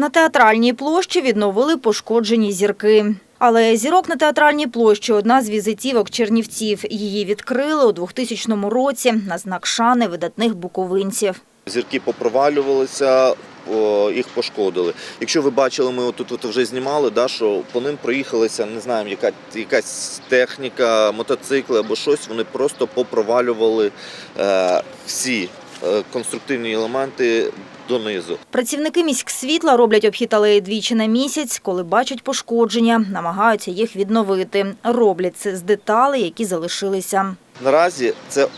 На театральній площі відновили пошкоджені зірки. Але зірок на театральній площі одна з візитівок Чернівців. Її відкрили у 2000 році на знак шани видатних буковинців. Зірки попровалювалися, їх пошкодили. Якщо ви бачили, ми тут от вже знімали, да, що по ним проїхалися, не знаємо, яка, якась техніка, мотоцикли або щось, вони просто попровалювали е, всі конструктивні елементи донизу. Працівники міськсвітла роблять обхід алеї двічі на місяць, коли бачать пошкодження, намагаються їх відновити. Роблять це з деталей, які залишилися. Наразі це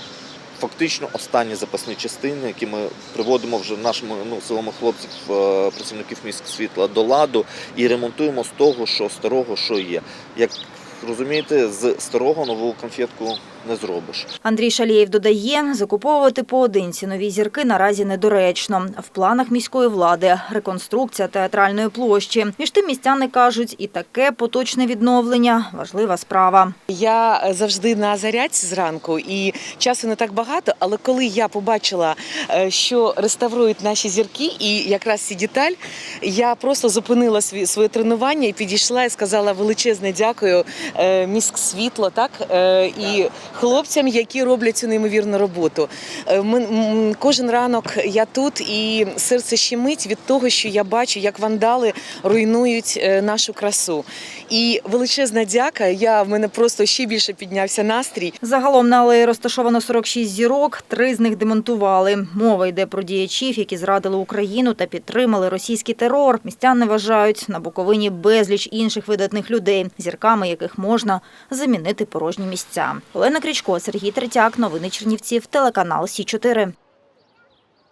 фактично останні запасні частини, які ми приводимо вже нашими ну, силами хлопців, е, працівників міськ світла до ладу і ремонтуємо з того, що старого, що є. Як розумієте, з старого нову конфетку не зробиш. Андрій Шалєєв додає, закуповувати поодинці нові зірки наразі недоречно. В планах міської влади реконструкція театральної площі. Між тим містяни кажуть, і таке поточне відновлення важлива справа. Я завжди на зарядці зранку, і часу не так багато. Але коли я побачила, е, що реставрують наші зірки, і якраз ці деталь, я просто зупинила сві- своє тренування і підійшла і сказала величезне дякую міськ світло, так е, і хлопцям, які роблять цю неймовірну роботу. Е, ми- Кожен ранок я тут, і серце щемить від того, що я бачу, як вандали руйнують е, нашу красу. І величезна дяка. Я в мене просто ще більше піднявся настрій. Загалом на алеї розташовано 46 зірок, три з них демонтували. Мова йде про діячів, які зрадили Україну та підтримали російський терор. Містяни вважають на Буковині безліч інших видатних людей, зірками яких можна замінити порожні місця. Олена Крічко, Сергій Третяк, новини Чернівців, телеканал Сі 4